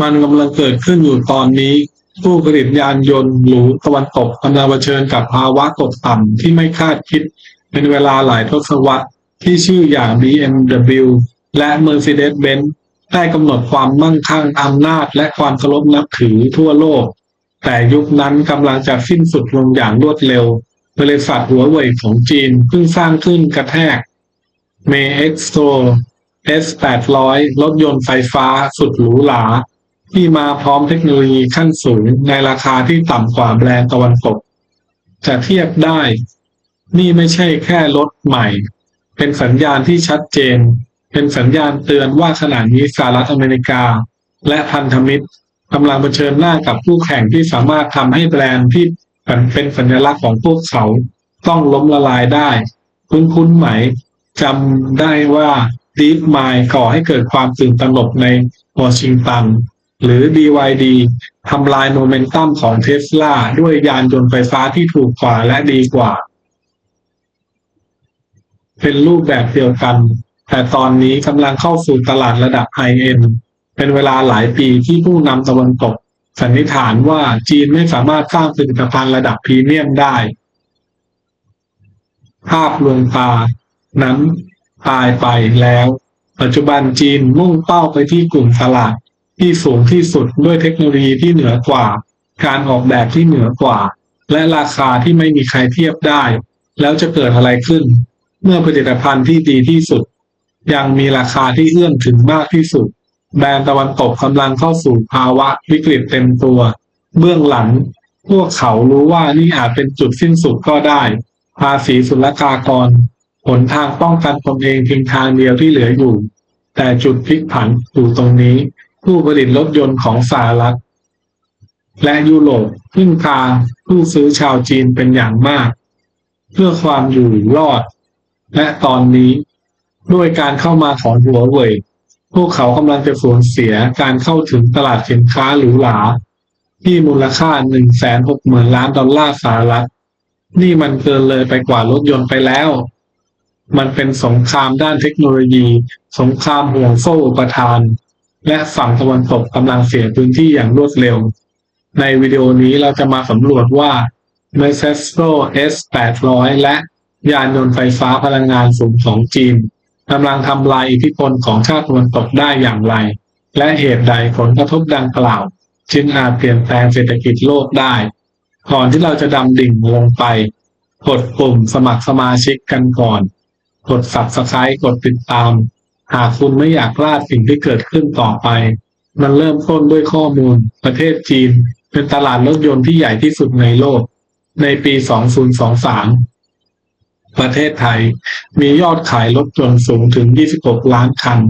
มันกำลังเกิดขึ้นอยู่ตอนนี้ ผู้ผลิตยานยนต์หรูตะวันตกกำลังเผชิญกับภาวะตกต่ำที่ไม่คาดคิด เป็นเวลาหลายทศวรรษที่ชื่ออย่าง BMW และ Mercedes-Benz ได้กำหนดความมั่งคั่งอำนาจและความเคารพนับถือทั่วโลก แต่ยุคนั้นกำลังจะสิ้นสุดลงอย่างรวดเร็ว บริษัทหัวเว่ยของจีนเพิ่งสร้างขึ้นกระแทก m a x t r o S800 รถยนต์ไฟฟ้าสุดหรูหรา ที่มาพร้อมเทคโนโลยีขั้นสูงในราคาที่ต่ำกว่าแบรนด์ตะวันตกจะเทียบได้ นี่ไม่ใช่แค่รถใหม่ เป็นสัญญาณที่ชัดเจน เป็นสัญญาณเตือนว่าขณะนี้สหรัฐอเมริกา และพันธมิตรกำลังเผชิญหน้ากับคู่แข่งที่สามารถทำให้แบรนด์ที่เป็นสัญลักษณ์ของพวกเขาต้องล้มละลายได้ คุ้นๆไหมจำได้ว่า Deep Mind ก่อให้เกิดความตื่นตระหนกในวอชิงตัน หรือ BYD ทำลายโมเมนตัมของเทสลาด้วยยานยนต์ไฟฟ้าที่ถูกกว่าและดีกว่า เป็นรูปแบบเดียวกัน แต่ตอนนี้กำลังเข้าสู่ตลาดระดับไฮเอ็นเป็นเวลาหลายปีที่ผู้นำตะวันตก สันนิษฐานว่าจีนไม่สามารถสร้างผลิตภัณฑ์ระดับพรีเมียมได้ ภาพลวงตา นั้นตายไปแล้ว ปัจจุบันจีนมุ่งเป้าไปที่กลุ่มตลาด ที่สูงที่สุดด้วยเทคโนโลยีที่เหนือกว่า การออกแบบที่เหนือกว่า และราคาที่ไม่มีใครเทียบได้ แล้วจะเกิดอะไรขึ้น เมื่อผลิตภัณฑ์ที่ดีที่สุด ยังมีราคาที่เอื้อมถึงมากที่สุด แบรนด์ตะวันตกกำลังเข้าสู่ภาวะวิกฤตเต็มตัว เบื้องหลัง พวกเขารู้ว่านี่อาจเป็นจุดสิ้นสุดก็ได้ ภาษีศุลกากรหนทางป้องกันตนเองเพียงทางเดียวที่เหลืออยู่ แต่จุดพลิกผันอยู่ตรงนี้ ผู้ผลิตรถยนต์ของสหรัฐ และยุโรปพึ่งพาผู้ซื้อชาวจีนเป็นอย่างมาก เพื่อความอยู่รอด และตอนนี้ด้วยการเข้ามาของหัวเว่ยพวกเขากำลังจะสูญเสียการเข้าถึงตลาดสินค้าหรูหราที่มูลค่า 160,000 ล้านดอลลาร์สหรัฐ นี่มันเกินเลยไปกว่ารถยนต์ไปแล้ว มันเป็นสงครามด้านเทคโนโลยี สงครามห่วงโซ่อุปทาน และฝั่งตะวันตกกำลังเสียพื้นที่อย่างรวดเร็ว ในวิดีโอนี้เราจะมาสำรวจว่า Mercedes S800 และยานยนต์ไฟฟ้าพลังงานสูงของจีนกำลังทำลายอิทธิพลของชาติตะวันตกได้อย่างไร และเหตุใดผลกระทบดังกล่าวจึงอาจเปลี่ยนแปลงเศรษฐกิจโลกได้ ก่อนที่เราจะดำดิ่งลงไป กดปุ่มสมัครสมาชิกกันก่อน กด subscribe กดติดตาม หากคุณไม่อยากพลาดสิ่งที่เกิดขึ้นต่อไป มันเริ่มต้นด้วยข้อมูล ประเทศจีน เป็นตลาดรถยนต์ที่ใหญ่ที่สุดในโลก ในปี 2023 ประเทศไทยมียอดขายรถยนต์สูงถึง 26 ล้านคัน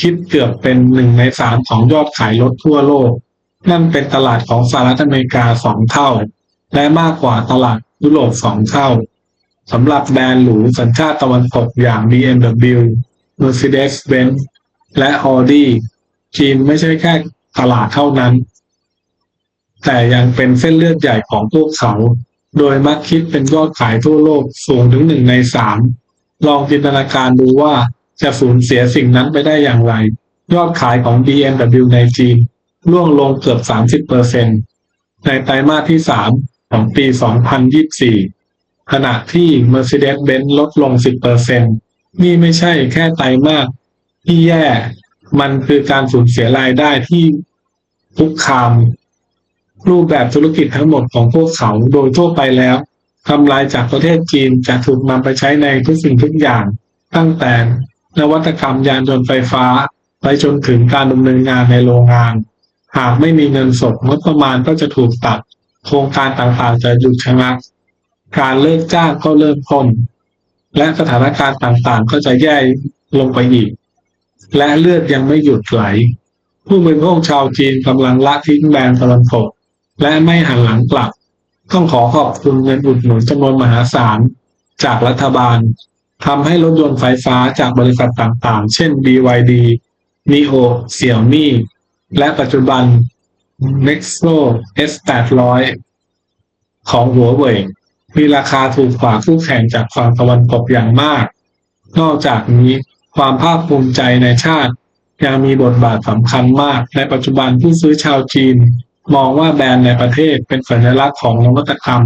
คิดเกือบเป็นหนึ่งในสามของยอดขายรถทั่วโลก นั่นเป็นตลาดของสหรัฐอเมริกาสองเท่า และมากกว่าตลาดยุโรปสองเท่าสำหรับแบรนด์หรูสัญชาติตะวันตกอย่าง BMW Mercedes-Benz และ Audi จีนไม่ใช่แค่ตลาดเท่านั้น แต่ยังเป็นเส้นเลือดใหญ่ของพวกเขา โดยมักคิดเป็นยอดขายทั่วโลกสูงถึงหนึ่งในสามลองจินตนาการดูว่าจะสูญเสียสิ่งนั้นไปได้อย่างไร ยอดขายของ BMW ในจีนร่วงลงเกือบ 30%ในไตรมาสที่ 3 ของปี 2024 ขณะที่ Mercedes-Benz ลดลง 10% นี่ไม่ใช่แค่ไตรมาสที่แย่ มันคือการสูญเสียรายได้ที่คุกคาม รูปแบบธุรกิจทั้งหมดของพวกเขาโดยทั่วไปแล้วกำไรจากประเทศจีนจะถูกนำไปใช้ในทุกสิ่งทุกอย่าง ตั้งแต่นวัตกรรมยานยนต์ไฟฟ้า ไปจนถึงการดำเนินงานในโรงงาน หากไม่มีเงินสดงบประมาณก็จะถูกตัด โครงการต่างๆจะหยุดชะงัก การเลิกจ้างก็เริ่มพ้น และสถานการณ์ต่างๆ ก็จะแย่ลงไปอีก และเลือดยังไม่หยุดไหล ผู้บริโภคชาวจีนกำลังละทิ้งแบรนด์ตะวันตกและไม่หันหลังกลับ ต้องขอขอบคุณเงินอุดหนุนจำนวนมหาศาลจากรัฐบาลทำให้รถยนต์ไฟฟ้าจากบริษัทต่างๆ เช่น BYD NIO Xiaomi และปัจจุบัน Nexo S800 ของหัวเว่ย มีราคาถูกกว่าคู่แข่งจากฝั่งตะวันตกอย่างมาก นอกจากนี้ความภาคภูมิใจในชาติ ยังมีบทบาทสำคัญมาก ในปัจจุบันผู้ซื้อชาวจีน มองว่าแบรนด์ในประเทศเป็นสัญลักษณ์ของนวัตกรรม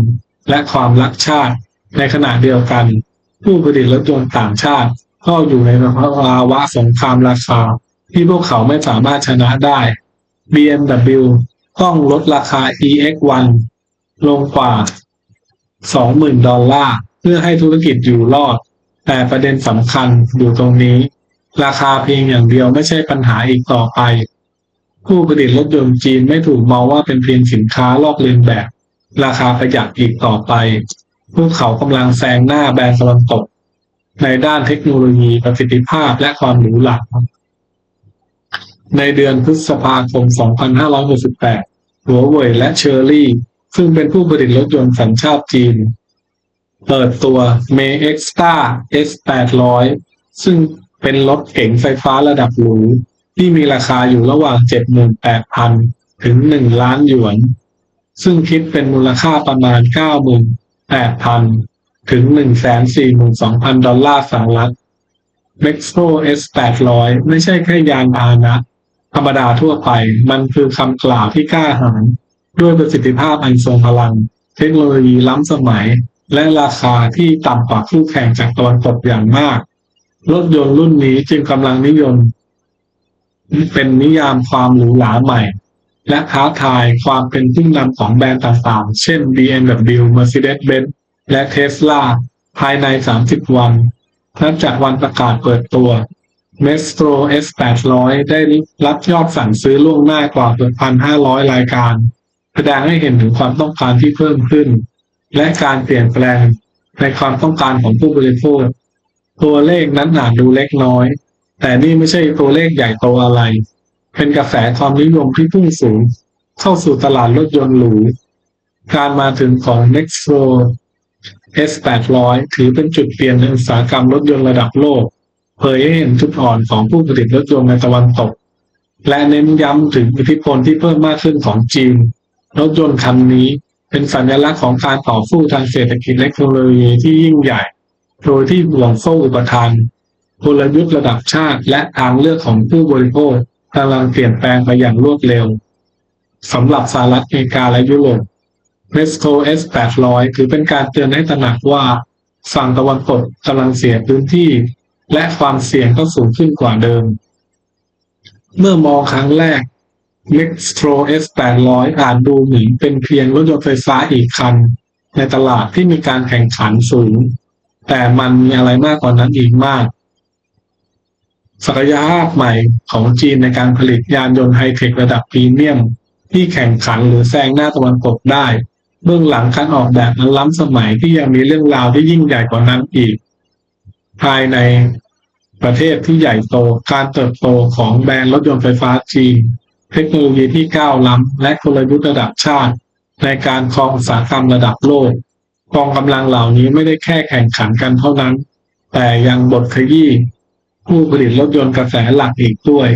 และความรักชาติ ในขณะเดียวกัน ผู้ผลิตรถยนต์ต่างชาติก็อยู่ในภาวะสงครามราคา ที่พวกเขาไม่สามารถชนะได้ BMW ต้องลดราคา EX1 ลงกว่า 20,000ดอลลาร์เพื่อให้ธุรกิจอยู่รอด แต่ประเด็นสำคัญอยู่ตรงนี้ ราคาเพียงอย่างเดียวไม่ใช่ปัญหาอีกต่อไป ผู้ผลิตรถยนต์จีนไม่ถูกมองว่าเป็นเพียงสินค้าลอกเลียนแบบ ราคาประหยัดอีกต่อไป พวกเขากำลังแซงหน้าแบรนด์ตะวันตก ในด้านเทคโนโลยีประสิทธิภาพและความหรูหราในเดือนพฤษภาคม 2568 หัวเว่ยและเชอร์รี่ ซึ่งเป็นผู้ผลิตรถยนต์สัญชาติจีน เปิดตัว m a x s t a r S800 ซึ่งเป็นรถเก๋งไฟฟ้าระดับหรูที่มีราคาอยู่ระหว่าง 78,000 ถึง 1 ล้านหยวน ซึ่งคิดเป็นมูลค่าประมาณ 98,000 ถึง 142,000 ดอลลาร์สหรัฐ m e x p r o S800 ไม่ใช่แค่ยานพาหนะ ธรรมดาทั่วไป มันคือคำกล่าวที่กล้าหาญ ด้วยประสิทธิภาพอันทรงพลัง เทคโนโลยีล้ำสมัย และราคาที่ต่ำกว่าคู่แข่งจากตะวันตกอย่างมาก รถยนต์รุ่นนี้จึงกำลังนิยม เป็นนิยามความหรูหราใหม่ และท้าทายความเป็นผู้นำของแบรนด์ต่างๆ เช่น BMW Mercedes-Benz และ Tesla ภายใน 30 วันนับจากวันประกาศเปิดตัว Mestro S800 ได้รับยอดสั่งซื้อล่วงหน้า กว่า 1,500 รายการ แสดงให้เห็นถึงความต้องการที่เพิ่มขึ้น และการเปลี่ยนแปลงในความต้องการของผู้บริโภค ตัวเลขนั้นอาจดูเล็กน้อย แต่นี่ไม่ใช่ตัวเลขใหญ่โตอะไร เป็นกระแสความนิยมที่พุ่งสูง เข้าสู่ตลาดรถยนต์หรู การมาถึงของ Nextro S800 ถือเป็นจุดเปลี่ยนในอุตสาหกรรมรถยนต์ระดับโลก เผยให้เห็นจุดอ่อนของผู้ผลิตรถยนต์ในตะวันตก และเน้นย้ำถึงอิทธิพลที่เพิ่มมากขึ้นของจีน รถยนต์คันนี้เป็นสัญลักษณ์ของการต่อสู้ทางเศรษฐกิจและเทคโนโลยีที่ยิ่งใหญ่ โดยที่ห่วงโซ่อุปทานกลยุทธ์ระดับชาติและทางเลือกของผู้บริโภคกำลังเปลี่ยนแปลงไปอย่างรวดเร็วสำหรับสหรัฐอเมริกาและยุโรป m e s c o S800 ถือเป็นการเตือนให้ตระหนักว่าฝั่งตะวันตกกำลังเสียพื้นที่ และความเสี่ยงก็สูงขึ้นกว่าเดิม เมื่อมองครั้งแรก Mextro S800 อาจดูเหมือนเป็นเพียงรถยนต์ไฟฟ้าอีกคัน ในตลาดที่มีการแข่งขันสูง แต่มันมีอะไรมากกว่านั้นอีกมาก ศักยภาพใหม่ของจีนในการผลิตยานยนต์ไฮเทคระดับพรีเมียม ที่แข่งขันหรือแซงหน้าตะวันตกได้ เบื้องหลังการออกแบบนั้นล้ำสมัยที่ยังมีเรื่องราวที่ยิ่งใหญ่กว่านั้นอีก ภายในประเทศที่ใหญ่โตการเติบโตของแบรนด์รถยนต์ไฟฟ้าจีน เทคโนโลยีที่ก้าวล้ำและกลยุทธ์ระดับชาติ ในการครองอุตสาหกรรมระดับโลกกองกำลังเหล่านี้ไม่ได้แค่แข่งขันกันเท่านั้น แต่ยังบทขยี้ผู้ผลิตรถยนต์กระแสหลักอีกด้วย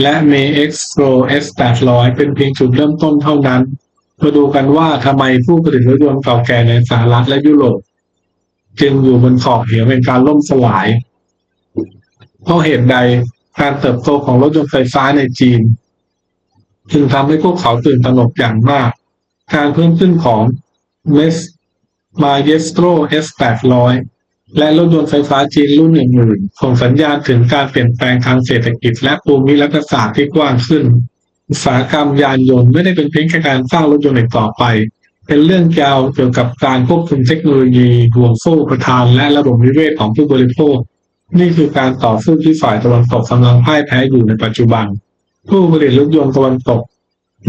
และ m a X Pro S800 เป็นเพียงจุดเริ่มต้นเท่านั้น มาดูกันว่าทำไมผู้ผลิตรถยนต์เก่าแก่ในสหรัฐและยุโรปจึงอยู่บนขอบเหวเป็นการล่มสลาย เพราะเหตุใดการเติบโตของรถยนต์ไฟฟ้าในจีน จึงทำให้พวกเขาตื่นตระหนกอย่างมาก การเพิ่มขึ้นของ m e s Maestro S800 และรถยนต์ไฟฟ้าจีนรุ่นอื่นๆส่งสัญญาณถึงการเปลี่ยนแปลงทางเศรษฐกิจและภูมิรัฐศาสตร์ที่กว้างขึ้น อุตสาหกรรมยานยนต์ไม่ได้เป็นเพียงแค่การสร้างรถยนต์อีกต่อไป เป็นเรื่องยาวเกี่ยวกับการควบคุมเทคโนโลยีห่วงโซ่ประทานและระบบนิเวศของผู้บริโภค นี่คือการต่อสู้ที่ฝ่ายตะวันตกกำลังพ่ายแพ้อยู่ในปัจจุบัน ผู้ผลิตรถยนต์ตะวันตก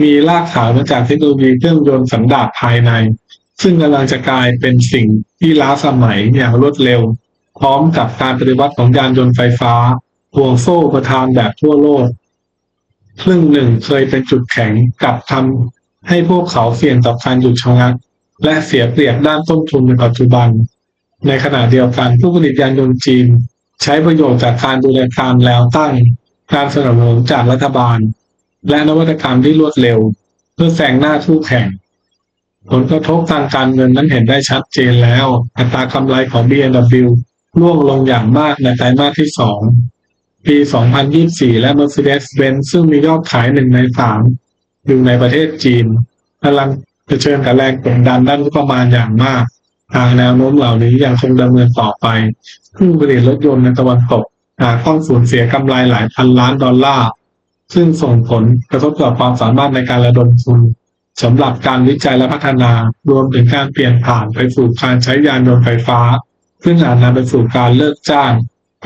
มีรากฐานมาจากเทคโนโลยีเครื่องยนต์สันดาปภายใน ซึ่งกำลังจะกลายเป็นสิ่งที่ล้าสมัยอย่างรวดเร็ว พร้อมกับการปฏิวัติของยานยนต์ไฟฟ้าห่วงโซ่ประทานแบบทั่วโลกครึ่งหนึ่งเคยเป็นจุดแข็งกับทำให้พวกเขาเสี่ยงต่อการหยุดชะงัก และเสียเปรียบด้านต้นทุนในปัจจุบัน ในขณะเดียวกันผู้ผลิตยานยนต์จีน ใช้ประโยชน์จากการดูแลการแล้วตั้ง การสนับสนุนจากรัฐบาล และนวัตกรรมที่รวดเร็ว เพื่อแซงหน้าคู่แข่ง ผลกระทบทางการเงินนั้นเห็นได้ชัดเจนแล้ว อัตรากำไรของ BMW ร่วงลงอย่างมากในไตรมาสที่สองปี 2024 และ Mercedes-Benz ซึ่งมียอดขายหนึ่งในสามอยู่ในประเทศจีนกำลังเผชิญกับแรงกดดันด้านงบประมาณอย่างมาก ทางแนวโน้มเหล่านี้ยังคงดำเนินต่อไปผู้ผลิตรถยนต์ในตะวันตก อาจต้องสูญเสียกำไรหลายพันล้านดอลลาร์ ซึ่งส่งผลกระทบต่อความสามารถในการระดมทุนสำหรับการวิจัยและพัฒนารวมถึงการเปลี่ยนผ่านไปสู่การใช้ยานยนต์ไฟฟ้า ซึ่งอาจนำไปสู่การเลิกจ้าง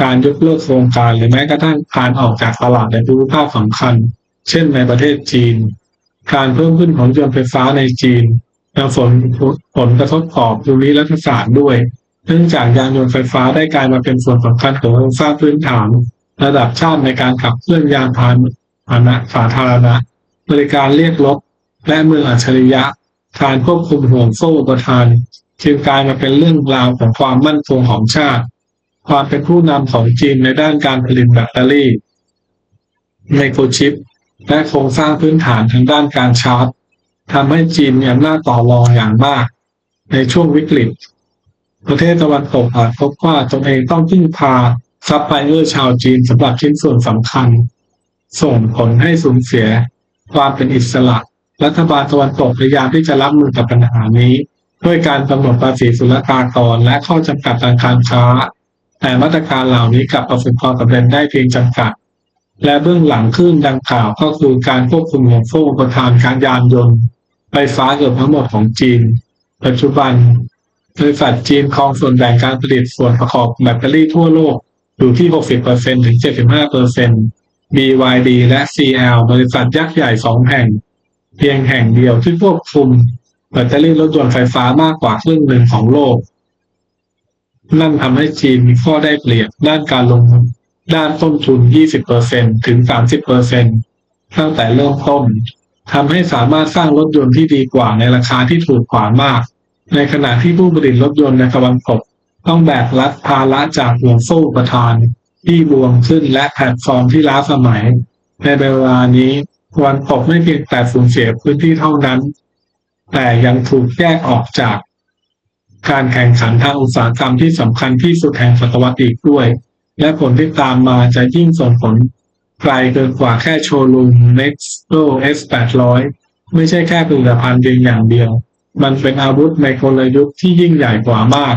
การยกเลิกโครงการหรือแม้กระทั่งการออกจากตลาดในภูมิภาคสำคัญ เช่นในประเทศจีน การเพิ่มขึ้นของยนต์ไฟฟ้าในจีนยังผลผลกระทบต่อภูมิรัฐศาสตร์ด้วย เนื่องจากยานยนต์ไฟฟ้าได้กลายมาเป็นส่วนสำคัญของโครงสร้างพื้นฐาน ระดับชาติในการขับเคลื่อนยานพาหนะสาธารณะ บริการเรียกรถและเมืองอัจฉริยะการควบคุมห่วงโซ่อุปทานจึงกลายมาเป็นเรื่องราวของความมั่นคงของชาติ ความเป็นผู้นำของจีนในด้านการผลิตแบตเตอรี่ไมโครชิป และโครงสร้างพื้นฐานทางด้านการชาร์จทำให้จีนมีอำนาจต่อรองอย่างมาก ในช่วงวิกฤต ประเทศตะวันตกอาจพบว่าตนเองต้องพึ่งพาซัพพลายเออร์ชาวจีนสำหรับชิ้นส่วนสำคัญ ส่งผลให้สูญเสียความเป็นอิสระ รัฐบาลตะวันตกพยายามที่จะรับมือกับปัญหานี้ ด้วยการกำหนดภาษีศุลกากรและข้อจำกัดทางการค้า แต่มาตรการเหล่านี้กลับประสบความสำเร็จได้เพียงจำกัด และเบื้องหลังขึ้นดังกล่าวก็คือการควบคุมห่วงโซ่อุประทานการยานยนต์ ไฟฟ้าเกือบทั้งหมดของจีน ปัจจุบัน บริษัทจีนครองส่วนแบ่งการผลิตส่วนประกอบแบตเตอรี่ทั่วโลก อยู่ที่ 60%ถึง 75% BYD และ CL บริษัทยักษ์ใหญ่สองแห่ง เพียงแห่งเดียวที่ควบคุมแบตเตอรี่รถยนต์ไฟฟ้ามากกว่าครึ่งหนึ่งของโลก นั่นทำให้จีนมีข้อได้เปรียบด้านการลงด้านต้นทุน 20%ถึง 30%ตั้งแต่เริ่มต้นทำให้สามารถสร้างรถยนต์ที่ดีกว่าในราคาที่ถูกกว่ามาก ในขณะที่ผู้ผลิตรถยนต์ในตะวันตกต้องแบกรับภาระจากห่วงโซ่ประทานที่บวมขึ้นและแพลตฟอร์มที่ล้าสมัย ในเวลานี้ตะวันตกไม่เพียงแต่สูญเสียพื้นที่เท่านั้น แต่ยังถูกแยกออกจาก การแข่งขันทางอุตสาหกรรมที่สำคัญที่สุดแห่งศตวรรษอีกด้วย และผลที่ตามมาจะยิ่งส่งผลไกลเกินกว่าแค่โชว์รูม Nexo S800 ไม่ใช่แค่ผลิตภัณฑ์เพียงอย่างเดียว มันเป็นอาวุธในกลยุทธ์ที่ยิ่งใหญ่กว่ามาก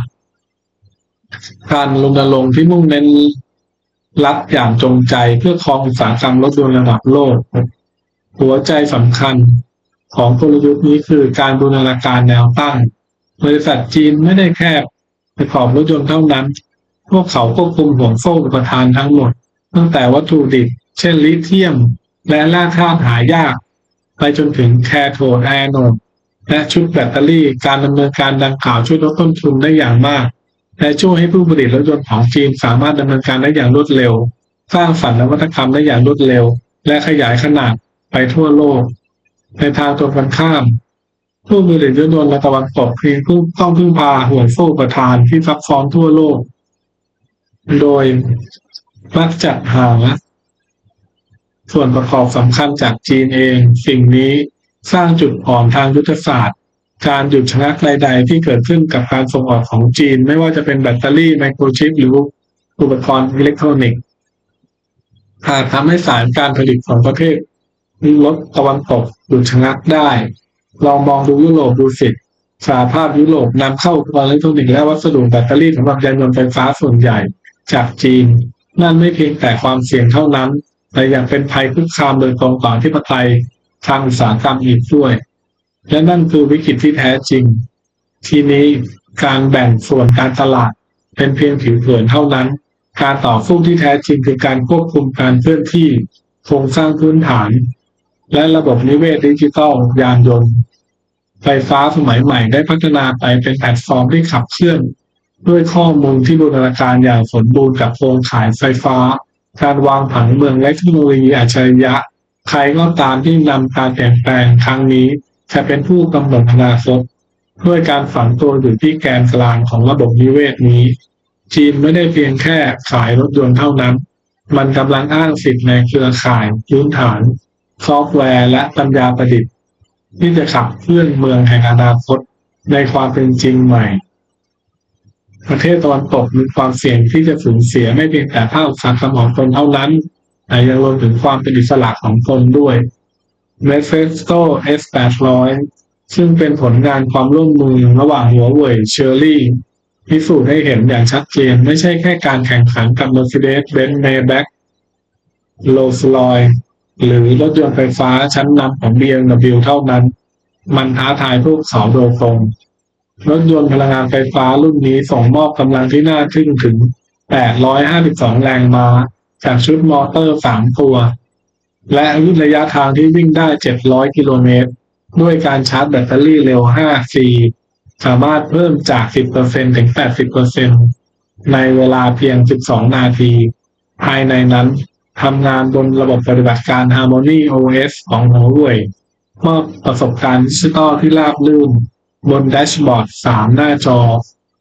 การรณรงค์ที่มุ่งเน้นรัดอย่างจงใจเพื่อครองอุตสาหกรรมรถยนต์ระดับโลก หัวใจสำคัญของกลยุทธ์นี้คือการบูรณาการแนวตั้ง บริษัทจีนไม่ได้แค่ประกอบรถยนต์เท่านั้น พวกเขาควบคุมห่วงโซ่อุปทานทั้งหมด ตั้งแต่วัตถุดิบ เช่นลิเธียม และแร่ธาตุหายาก ไปจนถึงแคโทดแอนโน และชุดแบตเตอรี่การดำเนินการดังกล่าวช่วยลดต้นทุนได้อย่างมาก และช่วยให้ผู้ผลิตรถยนต์ของจีนสามารถดำเนินการได้อย่างรวดเร็ว สร้างสรรค์นวัตกรรมได้อย่างรวดเร็ว และขยายขนาดไปทั่วโลก ในทางตรงกันข้าม ผู้ผลิตรถยนต์ในตะวันตกเพียงผู้ต้องพึ่งพาห่วงโซ่ประทานที่ซับซ้อนทั่วโลก โดยมักจัดหาส่วนประกอบสำคัญจากจีนเอง สิ่งนี้ สร้างจุดอ่อนทางยุทธศาสตร์ การหยุดชะงักใดๆที่เกิดขึ้นกับการส่งออกของจีน ไม่ว่าจะเป็นแบตเตอรี่ไมโครชิปหรืออุปกรณ์อิเล็กทรอนิกส์อาจทำให้สายการผลิตของประเทศลดตะวันตกหยุดชะงักได้ ลองมองดูยุโรปดูสิสหภาพยุโรปนำเข้าอุปกรณ์อิเล็กทรอนิกส์และวัสดุแบตเตอรี่สำหรับยานยนต์ไฟฟ้าส่วนใหญ่จากจีน นั่นไม่เพียงแต่ความเสี่ยงเท่านั้น แต่ยังเป็นภัยคุกคามโดยตรงต่อที่ปไตย ทางอุตสาหกรรมอีกด้วย และนั่นคือวิกฤตที่แท้จริง ทีนี้การแบ่งส่วนการตลาดเป็นเพียงผิวเผินเท่านั้น การต่อสู้ที่แท้จริงคือการควบคุมการเคลื่อนที่โครงสร้างพื้นฐาน และระบบนิเวศดิจิทัลยานยนต์ไฟฟ้าสมัยใหม่ได้พัฒนาไปเป็นแพลตฟอร์มที่ขับเคลื่อน ด้วยข้อมูลที่บูรณาการอย่างสมบูรณ์กับโครงข่ายไฟฟ้า การวางผังเมืองและเทคโนโลยีอัจฉริยะ ใครก็ตามที่นำการเปลี่ยนแปลงครั้งนี้ จะเป็นผู้กำหนดอนาคตด้วยการฝังตัวอยู่ที่แกนกลางของระบบนิเวศนี้ จีนไม่ได้เพียงแค่ขายรถยนต์เท่านั้น มันกำลังอ้างสิทธิ์ในเครือข่ายพื้นฐาน ซอฟต์แวร์และปัญญาประดิษฐ์ ที่จะขับเคลื่อนเมืองแห่งอนาคตในความเป็นจริงใหม่ประเทศตะวันตกมีความเสี่ยงที่จะสูญเสียไม่เพียงแต่ภาคอุตสาหกรรมของตนเท่านั้น แต่ยังรวมถึงความเป็นอิสระของตนด้วย m e p h i s t o S800 ซึ่งเป็นผลงานความร่วมมือระหว่างหัวเว่ยเชอร์รี่พิสูจน์ให้เห็นอย่างชัดเจนไม่ใช่แค่การแข่งขันกับ Mercedes-Benz Maybach Rolls-Royce หรือรถยนต์ไฟฟ้าชั้นนำของ BMW เท่านั้น มันท้าทายพวกเขาโดยตรงรถยนต์พลังงานไฟฟ้ารุ่นนี้ส่งมอบกำลังที่น่าทึ่งถึง 852 แรงม้า จากชุดมอเตอร์3ตัว และระยะทางที่วิ่งได้ 700 กิโลเมตร ด้วยการชาร์จแบตเตอรี่เร็ว 5C สามารถเพิ่มจาก 10%ถึง 80%ในเวลาเพียง 12 นาที ภายในนั้นทำงานบนระบบปฏิบัติการ Harmony OS ของ Huawei มอบประสบการณ์ดิจิทัลที่ราบรื่น บนแดชบอร์ด 3 หน้าจอ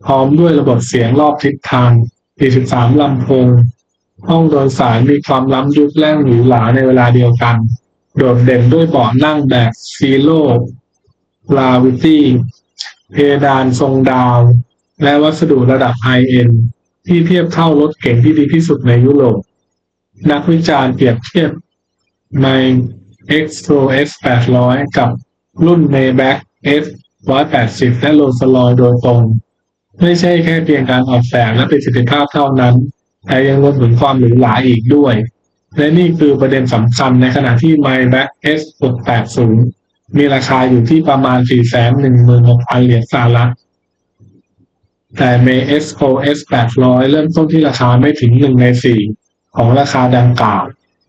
พร้อมด้วยระบบเสียงรอบทิศทาง 43 ลำโพง ห้องโดยสารมีความล้ำยุคและหรูหราในเวลาเดียวกัน โดดเด่นด้วยเบาะนั่งแบบซีโร่ลาวิตี้เพดานทรงดาว และวัสดุระดับไฮเอ็นที่เทียบเท่ารถเก่งที่ดีที่สุดในยุโรป นักวิจารณ์เปรียบเทียบใน X Pro S 800 กับรุ่น Maybach S 180 และ Rolls-Royce โดยตรง ไม่ใช่แค่เพียงการออกแบบและประสิทธิภาพเท่านั้น แต่ยังรวมถึงความหรูหราอีกด้วย และนี่คือประเด็นสำคัญในขณะที่ Maybach S 680 มีราคาอยู่ที่ประมาณ 416,000 เหรียญสหรัฐ แต่ May S Pro S 800 เริ่มต้นที่ราคาไม่ถึง 1 ใน 4 ของราคาดังกล่าว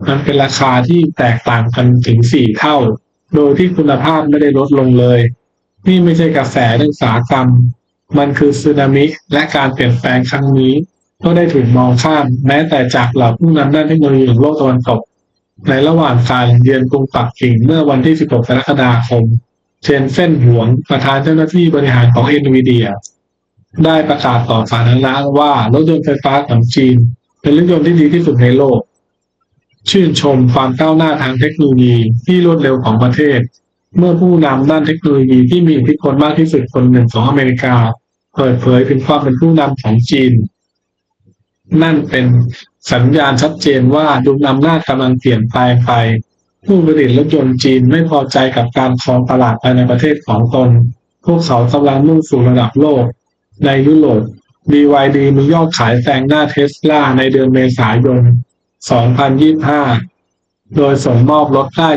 มันเป็นราคาที่แตกต่างกันถึง 4 เท่า โดยที่คุณภาพไม่ได้ลดลงเลย นี่ไม่ใช่กระแสเรื่องสากรรม มันคือสึนามิและการเปลี่ยนแปลงครั้งนี้ ก็ได้ถูกมองข้ามแม้แต่จากเหล่าผู้นำด้านเทคโนโลยีของโลกตะวันตก ในระหว่างการเยือนกรุงปักกิ่งเมื่อวันที่ 16 กรกฎาคมเชนเส้นหวงประธานเจ้าหน้าที่บริหารของ NVIDIA ได้ประกาศต่อสาธารณะว่ารถยนต์ไฟฟ้าของจีน เป็นรถยนต์ที่ดีที่สุดในโลก ชื่นชมความก้าวหน้าทางเทคโนโลยีที่รวดเร็วของประเทศ เมื่อผู้นำด้านเทคโนโลยีที่มีอิทธิพลมากที่สุดคนหนึ่งของอเมริกา เปิดเผยถึงความเป็นผู้นำของจีน นั่นเป็นสัญญาณชัดเจนว่าดุลอำนาจกำลังเปลี่ยนแปลงไป ผู้ผลิตรถยนต์จีนไม่พอใจกับการครองตลาดภายในประเทศของตน พวกเขากำลังมุ่งสู่ระดับโลก ในยุโรป BYD มียอดขายแซงหน้าเทสลาในเดือนเมษายน 2025 โดยส่งมอบรถได้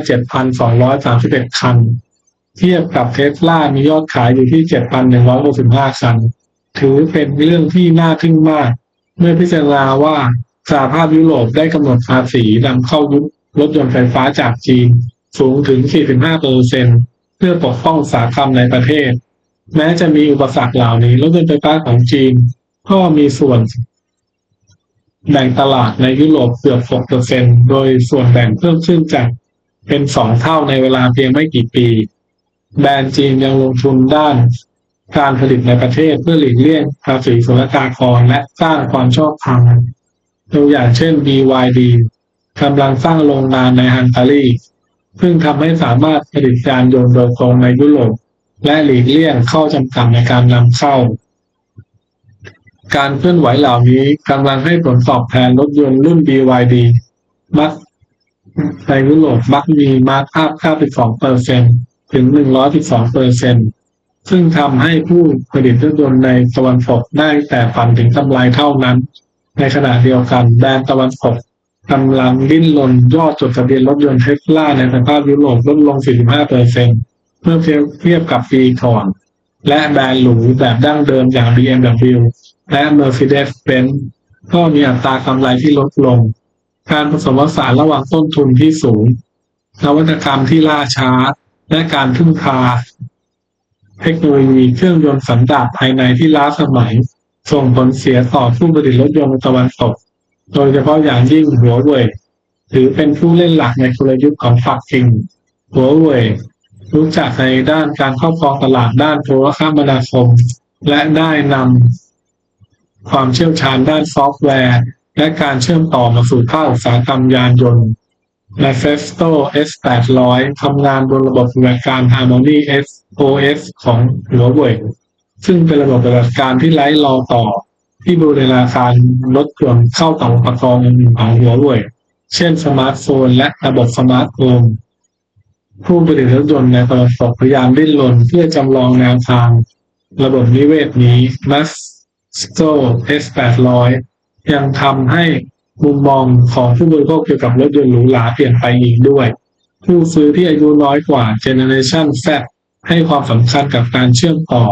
7,231 คัน เทียบกับเทสลามียอดขายอยู่ที่ 7,165 คัน ถือเป็นเรื่องที่น่าทึ่งมาก เมื่อพิจารณาว่าสหภาพยุโรปได้กำหนดภาษีนำเข้ายุรถยนต์ไฟฟ้าจากจีนสูงถึง 45เปอร์เซ็นเพื่อปกป้องอุตสาหกรรมในประเทศ แม้จะมีอุปสรรคเหล่านี้รถยนต์ไฟฟ้าของจีน ก็มีส่วน แบ่งตลาดในยุโรปเกือบ6%โดยส่วนแบ่งเพิ่มขึ้นจากเป็นสองเท่าในเวลาเพียงไม่กี่ปี แบรนด์จีนยังลงทุนด้าน การผลิตในประเทศเพื่อหลีกเลี่ยงภาษีศุลกากรและสร้างความชอบธรรมตัวอย่างเช่น BYD กำลังสร้างโรงงานในฮังการีซึ่งทำให้สามารถผลิตยานยนต์โดยตรงในยุโรปและหลีกเลี่ยงข้อจำกัดในการนำเข้า การเคลื่อนไหวเหล่านี้กำลังให้ผลตอบแทนรถยนต์รุ่น BYD มักในยุโรปมักมีมาร์คอัพ 92เปอร์เซ็นถึง 112เปอร์เซึ่งทำให้ผู้ผลิตรถยนต์ในตะวันตกได้แต่ฝันถึงกำไรเท่านั้น ในขณะเดียวกันแบรนด์ตะวันตกกำลังดิ้นรนยอดจดทะเบียนรถยนต์เทสลาในสภาพยุโรปลดลง 45เปอร์เซ็นต์เมื่อเทียบกับปีก่อน และแบรนด์หรูแบบดั้งเดิมอย่าง BMW และ Mercedes-Benz ก็มีอัตรากำไรที่ลดลง การผสมผสานระหว่างต้นทุนที่สูง นวัตกรรมที่ล่าช้า และการพึ่งพา เทคโนโลยีเครื่องยนต์สันดาปภายในที่ล้าสมัย ส่งผลเสียต่อผู้ผลิตรถยนต์ตะวันตก โดยเฉพาะอย่างยิ่งหัวเว่ยถือเป็นผู้เล่นหลักในกลยุทธ์ของปักกิ่งหัวเว่ยรู้จักในด้านการครอบครองตลาดด้านโทรคมนาคม และได้นำความเชี่ยวชาญด้านซอฟต์แวร์ และการเชื่อมต่อมาสู่ภาคอุตสาหกรรมยานยนต์ใน Festo S800 ทำงานบนระบบปฏิบัติการ Harmony S OS ของหัวเว่ยซึ่งเป็นระบบปฏิบัติการที่ไร้รอต่อ ที่บูรณาการลดยนต์เข้ากับอุปกรณ์อื่นของหัวเว่ยเช่นสมาร์ทโฟน และระบบสมาร์ทโฮมผู้ผลิตรถยนต์ในตะวันตกพยายามดิ้นรนเพื่อจำลองแนวทาง ระบบนิเวศนี้ m a s t o S800 ยังทำให้มุมมองของผู้บริโภคเกี่ยวกับรถยนต์หรูหราเปลี่ยนไปอีกด้วย ผู้ซื้อที่อายุน้อยกว่า Generation Z ให้ความสำคัญกับการเชื่อมต่อ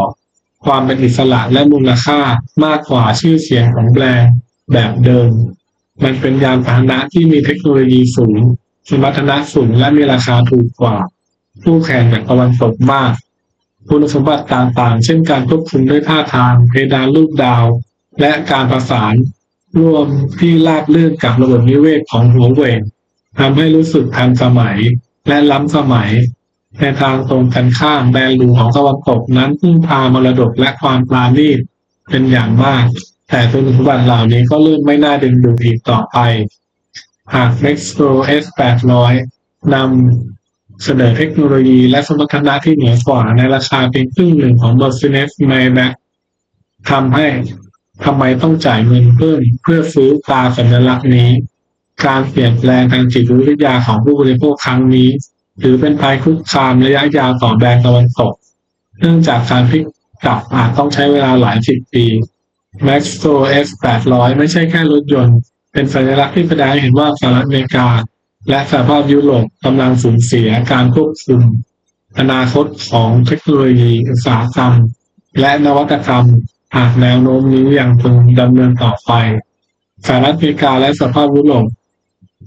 ความเป็นอิสระและมูลค่ามากกว่าชื่อเสียงของแบรนด์แบบเดิม มันเป็นยานพาหนะที่มีเทคโนโลยีสูง สมรรถนะสูงและมีราคาถูกกว่า ผู้แข่งแบบตะวันตกมาก คุณสมบัติต่างๆ เช่นการควบคุมด้วยท่าทางเพดานรูปดาว และการประสานรวมที่ราบลื่นกับระบบนิเวศของหัวเว่ยทำให้รู้สึกทันสมัยและล้ำสมัย ในทางตรงกันข้ามแบรนด์หรูของตะวันตกนั้นพึ่งพามรดกและความปราณีตเป็นอย่างมาก แต่คุณสมบัติเหล่านี้ก็เริ่มไม่น่าดึงดูดอีกต่อไป หาก Nextro S 800นำเสนอเทคโนโลยีและสมรรถนะที่เหนือกว่าในราคาเพียงครึ่งหนึ่งของ Mercedes Maybach ทำให้ทำไมต้องจ่ายเงินเพิ่มเพื่อซื้อตราสัญลักษณ์นี้ การเปลี่ยนแปลงทางจิตวิทยาของผู้บริโภคครั้งนี้ ถือเป็นภัยคุกคามระยะยาวต่อแบรนด์ตะวันตก เนื่องจากการพลิกกลับอาจต้องใช้เวลาหลายสิบปี Max Pro S 800 ไม่ใช่แค่รถยนต์ เป็นสัญลักษณ์ที่แสดงเห็นว่าสหรัฐอเมริกา และสหภาพยุโรปกำลังสูญเสียการควบคุม อนาคตของเทคโนโลยีอุตสาหกรรม และนวัตกรรมหากแนวโน้มนี้ยังคงดำเนินต่อไปสหรัฐอเมริกาและสหภาพยุโรป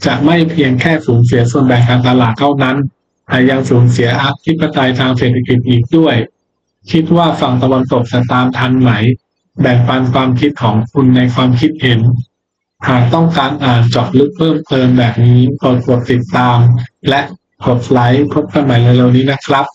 จะไม่เพียงแค่สูญเสียส่วนแบ่งการตลาดเท่านั้น แต่ยังสูญเสียอธิปไตยทางเศรษฐกิจอีกด้วย คิดว่าฝั่งตะวันตกจะตามทันไหม แบ่งปันความคิดของคุณในความคิดเห็น หากต้องการอ่านเจาะลึกเพิ่มเติมแบบนี้กดกดติดตาม และกดไลค์พบกันใหม่เร็วๆนี้นะครับ